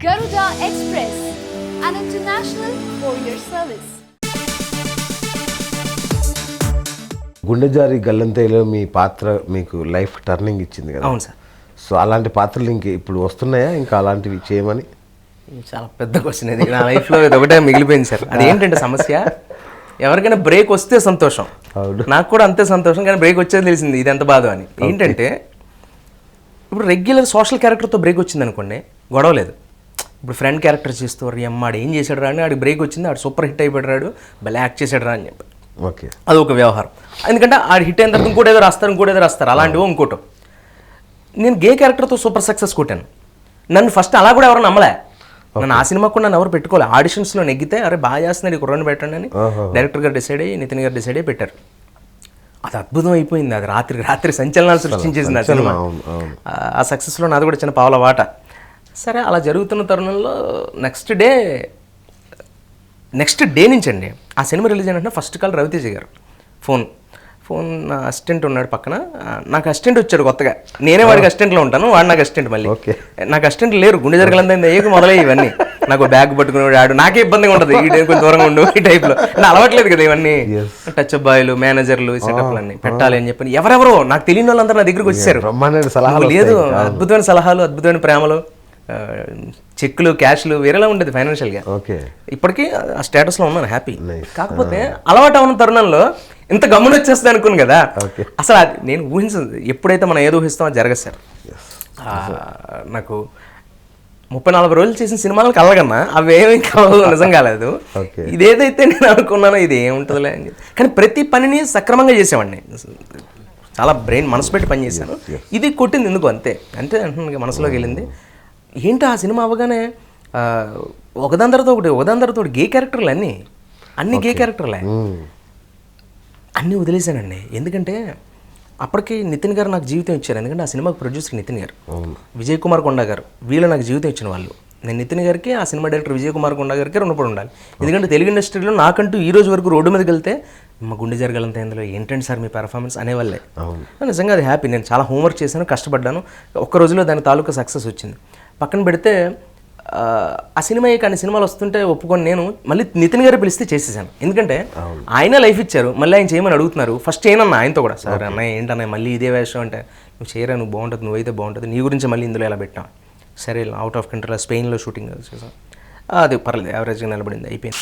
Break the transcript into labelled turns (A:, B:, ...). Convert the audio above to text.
A: Garuda Express, an international courier service.
B: గుండెజారి గల్లంతేలో మీ పాత్ర మీకు life turning ఇచ్చింది కదా?
C: అవును సార్.
B: సో అలాంటి పాత్రలు ఇంక ఇప్పుడు వస్తున్నాయా? ఇంకా అలాంటివి చేయమని?
C: చాలా పెద్ద క్వశ్చన్ ఇది. నా లైఫ్లో ఇది ఒకటే మిగిలిపోయింది సార్. అది ఏంటంటే సమస్య? ఎవరికైనా బ్రేక్ వస్తే సంతోషం.
B: అవును.
C: నాకు కూడా అంతే సంతోషం కానీ బ్రేక్ వచ్చేది తెలిసింది ఇది ఎంత బాధ అని. ఏంటంటే ఇప్పుడు రెగ్యులర్ సోషల్ క్యారెక్టర్తో బ్రేక్ వచ్చింది అనుకోండి గొడవ లేదు. ఇప్పుడు ఫ్రెండ్ క్యారెక్టర్ చేస్తూ "రీ అమ్మ ఆడు ఏం చేశాడు రా అని ఆడికి బ్రేక్ వచ్చింది. ఆడు సూపర్ హిట్ అయిపోయాడు. రాడు భలే యాక్ట్ చేశాడు రా అని చెప్పి.
B: ఓకే.
C: అది ఒక వ్యవహారం. ఎందుకంటే ఆడు హిట్ అయిన తర్వాత ఇంకోటి ఏదో రాస్తారు ఇంకోటి ఏదో రాస్తారు. అలాంటివో ఇంకోటో. నేను గే క్యారెక్టర్తో సూపర్ సక్సెస్ కొట్టాను. నన్ను ఫస్ట్ అలా కూడా ఎవరు నమ్మలే. నన్ను ఆ సినిమా కూడా నన్ను ఎవరు పెట్టుకోలే. ఆడిషన్స్లో నెగ్గితే అరే బాగా చేస్తున్నాడు ఈ కుర్రని పెట్టండి అని. డైరెక్టర్ గారు డిసైడ్ అయ్యి నితిన్ గారు డిసైడ్ అయ్యి పెట్టారు. అది అద్భుతం అయిపోయింది. అది రాత్రి రాత్రి సంచలనాలు సృష్టించేసింది ఆ సినిమా. ఆ సక్సెస్లో నాది కూడా చిన్న పావుల వాట. సరే అలా జరుగుతున్న తరుణంలో నెక్స్ట్ డే నెక్స్ట్ డే నుంచి అండి ఆ సినిమా రిలీజ్ అయిన వెంటనే first call Raviteja garu. Phone phone నా అసిస్టెంట్ ఉన్నాడు పక్కన. నాకు అసిస్టెంట్ వచ్చాడు కొత్తగా. నేనే వాడికి అసిస్టెంట్లో ఉంటాను వాడు నాకు అసిస్టెంట్ మళ్ళీ.
B: నాకు
C: అసిస్టెంట్ లేరు గుండె జరగలంతా ఏక మొదలై ఇవన్నీ. నాకు బ్యాగ్ పట్టుకునేవాడు ఆడు నాకే ఇబ్బందిగా ఉంటుంది ఈ కొంచెం దూరంగా ఉండు ఈ టైప్లో నా అలవాట్లేదు కదా ఇవన్నీ. టచ్ బాయ్లు మేనేజర్లు సెటప్లు అన్ని పెట్టాలి అని చెప్పి ఎవరెవరో నాకు తెలియని వాళ్ళందరూ నా దగ్గరికి వచ్చారు లేదు. అద్భుతమైన సలహాలు అద్భుతమైన ప్రేమలు. చెక్కులు క్యాష్లు వేరేలా ఉండేది ఫైనాన్షియల్గా
B: ఓకే.
C: ఇప్పటికీ ఆ స్టేటస్లో ఉన్నాను హ్యాపీ. కాకపోతే అలవాటు అవున తరుణంలో ఇంత గమ్మున వచ్చేస్తుంది అనుకుని కదా. అసలు అది నేను ఊహించదు. ఎప్పుడైతే మనం ఏదో ఊహిస్తామో జరగదు సార్. నాకు ముప్పై నలభై రోజులు చేసిన సినిమాలకు కలగన్నా అవి ఏమీ కలవు నిజం కాలేదు. ఇదేదైతే నేను అనుకున్నానో ఇది ఏముంటుందిలే అని చెప్పి. కానీ ప్రతి పనిని సక్రమంగా చేసేవాడిని చాలా బ్రెయిన్ మనసు పెట్టి పని చేశాను. ఇది కొట్టింది ఎందుకు అంతే? అంటున్నాను మనసులోకి వెళ్ళింది. ఏంటి ఆ సినిమా ఒకదాని తర్వాత ఒకటి ఒకటి గే క్యారెక్టర్లు అన్నీ. అన్ని గే క్యారెక్టర్లే. అన్నీ వదిలేశానండి. ఎందుకంటే అప్పటికి నితిన్ గారు నాకు జీవితం ఇచ్చారు. ఎందుకంటే ఆ సినిమాకి ప్రొడ్యూసర్ నితిన్ గారు. విజయ్ కుమార్ కొండ గారు. వీళ్ళు నాకు జీవితం ఇచ్చిన వాళ్ళు. నేను నితిన్ గారికి ఆ సినిమా డైరెక్టర్ విజయ్ కుమార్ కొండ గారికి రుణపడి ఉండాలి. ఎందుకంటే తెలుగు ఇండస్ట్రీలో నాకంటూ ఈ రోజు వరకు రోడ్డు మీదకి వెళ్తే మా గుండె జరగాలంత ఇందులో. ఏంటంటే సార్ మీ పెర్ఫార్మెన్స్ అనేవాళ్ళే. నిజంగా అది హ్యాపీ నేను చాలా హోంవర్క్ చేశాను కష్టపడ్డాను. ఒక్క రోజులో దాని తాలూకా సక్సెస్ వచ్చింది. పక్కన పెడితే ఆ, సినిమా కానీ సినిమాలు వస్తుంటే ఒప్పుకొని నేను. మళ్ళీ నితిన్ గారు పిలిస్తే చేసేసాను. ఎందుకంటే ఆయన లైఫ్ ఇచ్చారు. మళ్ళీ ఆయన చేయమని అడుగుతున్నారు. ఫస్ట్ చేయనన్నా ఆయనతో కూడా. సార్ అన్నయ్య ఏంటన్నా మళ్ళీ ఇదే వేషం అంటే నువ్వు చేయరా నువ్వు బాగుంటుంది నువ్వైతే బాగుంటుంది. నీ గురించి మళ్ళీ ఇందులో ఎలా పెట్టాం? సరే అవుట్ ఆఫ్ కంట్రీలో స్పెయిన్లో షూటింగ్ చేసాం అది పర్లేదు యావరేజ్గా నిలబడింది అయిపోయింది.